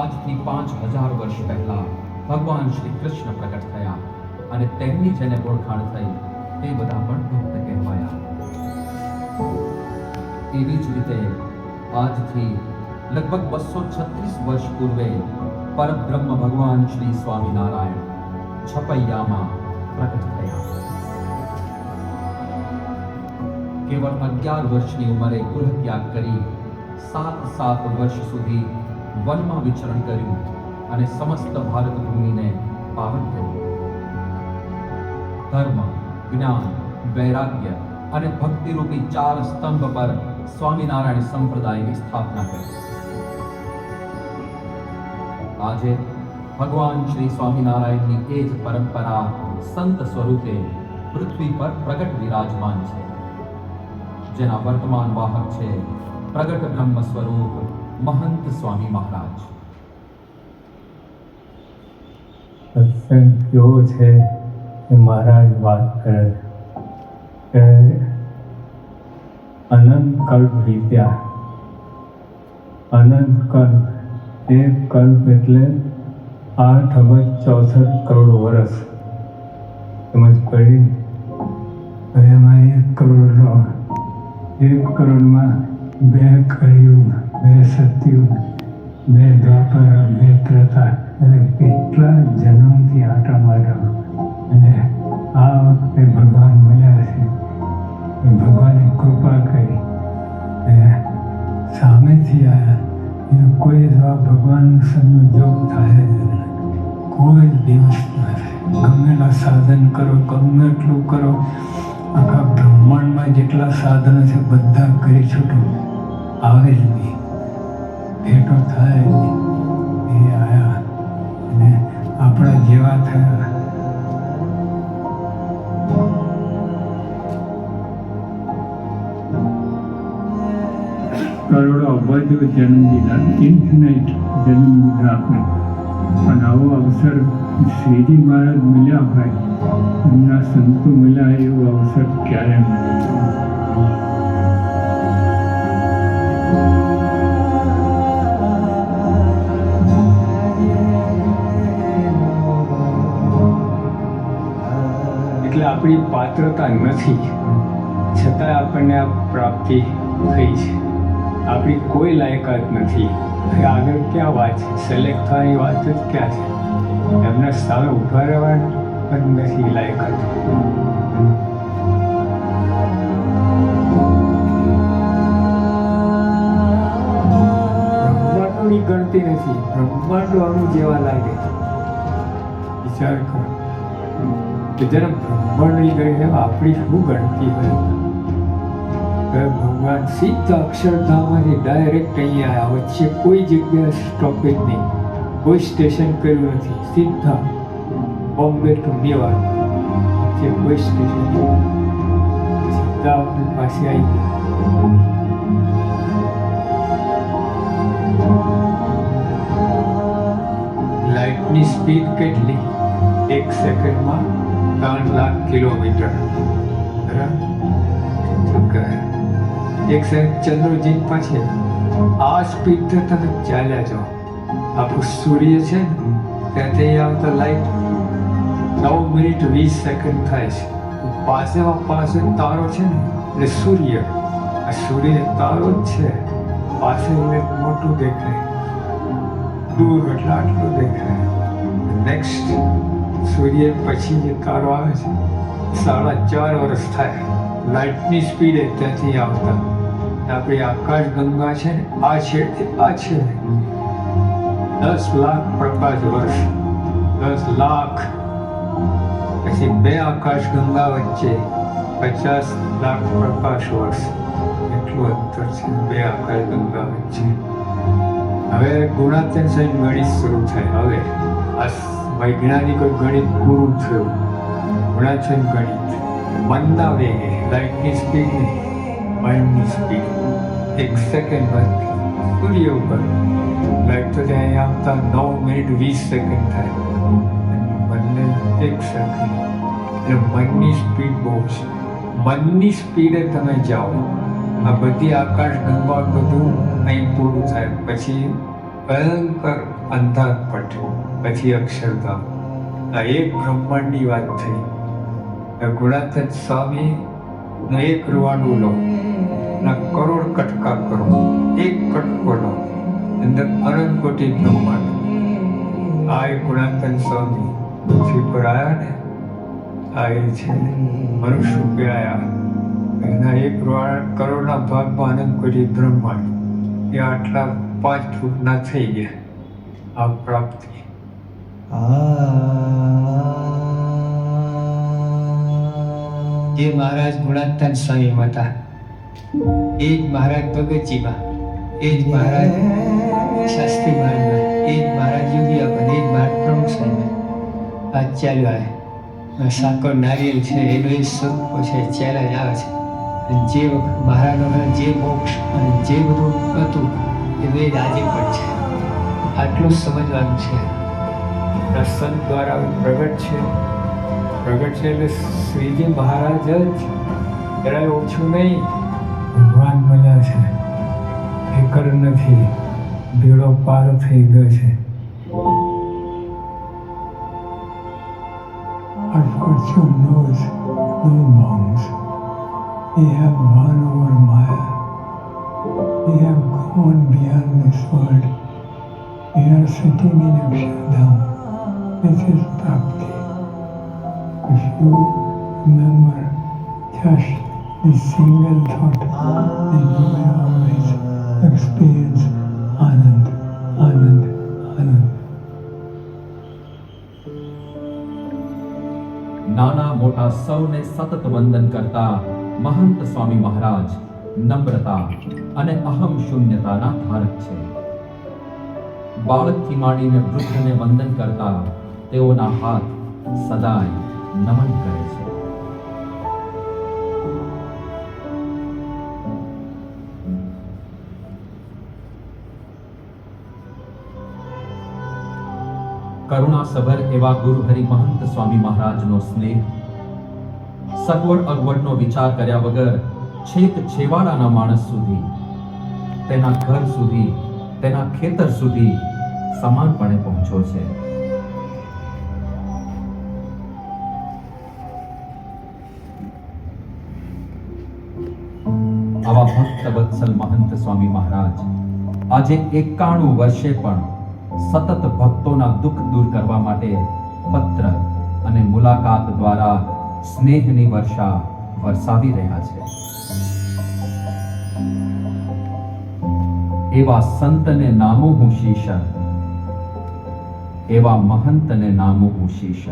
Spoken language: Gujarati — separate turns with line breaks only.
આજથી પાંચ હજાર વર્ષ પહેલા ભગવાન શ્રી કૃષ્ણ પ્રગટ થયા અને તેમની જેને ઓળખાણ થઈ તે બધા પણ ભક્ત કહેવાયા. એવી જ રીતે આજથી લગભગ બસો છત્રીસ વર્ષ પૂર્વે પરબ્રહ્મ ભગવાન શ્રી સ્વામિનારાયણ છપૈયામાં પ્રગટ થયા. કેવળ અગિયાર વર્ષની ઉંમરે ગૃહ ત્યાગ કરી સાત સાત વર્ષ સુધી વનમાં વિચરણ કર્યું અને સમસ્ત ભારત ભૂમિને પાવન કર્યું. ધર્મ, જ્ઞાન, વૈરાગ્ય અને ભક્તિરૂપી ચાર સ્તંભ પર સ્વામિનારાયણ સંપ્રદાયની સ્થાપના કરી. આજે ભગવાન શ્રી સ્વામિનારાયણની એ જ પરંપરા સંત સ્વરૂપે પૃથ્વી પર પ્રગટ વિરાજમાન છે. જેના વર્તમાન વાહક છે પ્રગટ બ્રહ્મ સ્વરૂપ મહંત સ્વામી મહારાજ.
સત્સંગ કેવો છે એ મહારાજ વાત કરે કે અનંત કલ્પ વીત્યા અનંત કલ્પ, એક કલ્પ એટલે આઠ અબજ ચોસઠ કરોડ વર્ષ. સમજ પડી હવે એમાં એક કરોડનો, એક કરોડમાં બે કળિયુગ બે સતયુગ મેં દ્વાપર મેં ત્રેતા અને કેટલા જન્મથી આટા માર્યા. અને આ વખતે ભગવાન મળ્યા છે. એ ભગવાને કૃપા કરી. અને સામેથી આવ્યા એનો કોઈ એવા ભગવાન સંયોગ થાય જ નહીં. કોઈ દિવસ ન થાય ગમેલા સાધન કરો, ગમે એટલું કરો. આખા બ્રહ્માંડમાં જેટલા સાધનો છે, બધા કરી છૂટો. આવે જ નહીં. ભેટો થાય એ આયા અને આપણા જેવા થયા. કરોડો અબજો જન્મ દીધા ઇન્ફિનાઇટ જન્મ દીધા આપણે પણ આવો અવસર શ્રીજી મહારાજ મળ્યા હોય, એમના સંતો મળ્યા એવો અવસર ક્યારે આપણી પાત્રતા નથી. છતાં આપણને આ પ્રાપ્તિ થઈ છે. આપણી કોઈ લાયકાત નથી. આગળ ક્યાં વાત છે? સિલેક્ટ થવાની વાત જ ક્યાં છે? એમના સામે ઊભા રહેવા પણ નથી લાયકાત. ગણતી નથી. બ્રહ્માંડો અણુ જેવા લાગે વિચાર કરો. કે જરા બ્રહ્માંડની ગણી આપણી શું ગણતી હોય. ભગવાન સીધા અક્ષરધામમાંથી ડાયરેક્ટ અહીંયા આવ્યા વચ્ચે કોઈ જગ્યાએ સ્ટોપેજ નહીં. કોઈ સ્ટેશન કર્યું નથી. સીધા બોમ્બે ટુ ન્યુયોર્ક વચ્ચે કોઈ સ્ટેશન. સીધા આપણી પાસે આવી ગયા. લાઇટની સ્પીડ કેટલી? એક સેકન્ડમાં ત્રણ લાખ કિલોમીટર. એક સાહેબ, ચંદ્રજીત પાસે, આ સ્પીડ તમે ચાલ્યા જાઓ. આપણું સૂર્ય છે ત્યાંથી આવતા લાઈટ નવ મિનિટ વીસ સેકન્ડ થાય છે. પાસેમાં પાસે તારો છે ને, એટલે સૂર્ય. આ સૂર્ય તારો જ છે. પાસે એટલે મોટું દેખાય. દૂર એટલે આટલું દેખાય. નેક્સ્ટ સૂર્ય પછી જે તારો આવે છે, સાડા ચાર વર્ષ થાય. લાઇટની સ્પીડે ત્યાંથી આવતા. આપણી આકાશ ગંગા છે ને આ છેડથી આ છેડે દસ લાખ પ્રકાશ વર્ષ. દસ લાખ. પછી બે આકાશ ગંગા વચ્ચે પચાસ લાખ પ્રકાશ વર્ષ. એટલું અંતર છે, બે આકાશ ગંગા વચ્ચે. હવે ગુણાત્મક ગણિત શરૂ થાય. હવે આ વૈજ્ઞાનિકો ગણિત પૂરું થયું. ગુણાત્મક ગણિત. મનના વેગે. લાઇટની સ્પીડ નહીં મનની સ્પીડ એક સેકન્ડમાં સૂર્ય ઉપર લાઇટ તો ત્યાં આવતા નવ મિનિટ વીસ સેકન્ડ થાય. મનને એક સેકન્ડ એટલે મનની સ્પીડ બહુ છે. મનની સ્પીડે તમે જાઓ. આ બધી આકાશ ગંગા બધું અહીં પૂરું થાય. પછી ભયંકર અંધારપટ પછી અક્ષરધામ. આ એક બ્રહ્માંડની વાત થઈ. આ સ્વામી નો એક રૂવાડું લો. ના કરોડ કટકા કરો. એક કટકો લો. અંદર અનંત કોટી બ્રહ્માંડ. આ એ ગુણાતીત સ્વામી પૃથ્વી પર આવ્યા ને, આ એ છે મનુષ્ય રૂપે આવ્યા એના એક કરોડના ભાગમાં અનંત કોટી બ્રહ્માંડ. એ આટલા પાંચ ફૂટના થઈ ગયા. આ પ્રાપ્તિ. જે મહારાજ ગુણાત્તન સ્વામી હતા. એ જ મહારાજ ભગતજીમાં. એ જ મહારાજ શાસ્ત્રી મહારાજમાં. એ જ મહારાજ યોગીયામાં એ જ મહારાજ પ્રમુખ સાહેબ આ ચાલ્યો આવે. સાકર નારિયેલ છે, એનો એ સ્વરૂપો છે ચાલ્યા જ આવે છે. જે મહારાજોના જે મોક્ષ અને જે બધું હતું એ વેદ આજે પણ છે. આટલું સમજવાનું છે. આ સંત દ્વારા પ્રગટ છે. પ્રગટ છે એટલે શ્રીજી મહારાજ જ જરાય ઓછું નહીં. ભગવાન મળ્યા છે. ફિકર નથી ભેળો પાર થઈ ગયો છે.
I've got your nose, no bounds. We have won over Maya. We have gone beyond this world. We are sitting in Akshardham. This is Prapti. If you remember just this single thought, then you will always experience Anand, Anand, Anand.
નાના મોટા સૌને સતત વંદન કરતા મહંત સ્વામી મહારાજ નમ્રતા અને અહમ શૂન્યતાના ધારક છે. બાળકથી માંડીને વૃદ્ધને વંદન કરતા તેઓના હાથ સદાય નમન કરે છે. કરુણાસભર એવા ગુરુહરિ મહંત સ્વામી મહારાજનો સ્નેહ સગવડ અગવડનો વિચાર કર્યા વગર છેક છેવાડાના માણસ સુધી, તેના ઘર સુધી, તેના ખેતર સુધી સમાનપણે પહોંચ્યો છે. આવા ભક્ત વત્સલ મહંત સ્વામી મહારાજ આજે એકાણું વર્ષે પણ સતત ભક્તોના દુઃખ દૂર કરવા માટે પત્ર અને મુલાકાત દ્વારા સ્નેહની વર્ષા વરસાવી રહ્યા છે. એવા સંતને નામું હું શીશ એવા મહંતને નામું હું
શીશ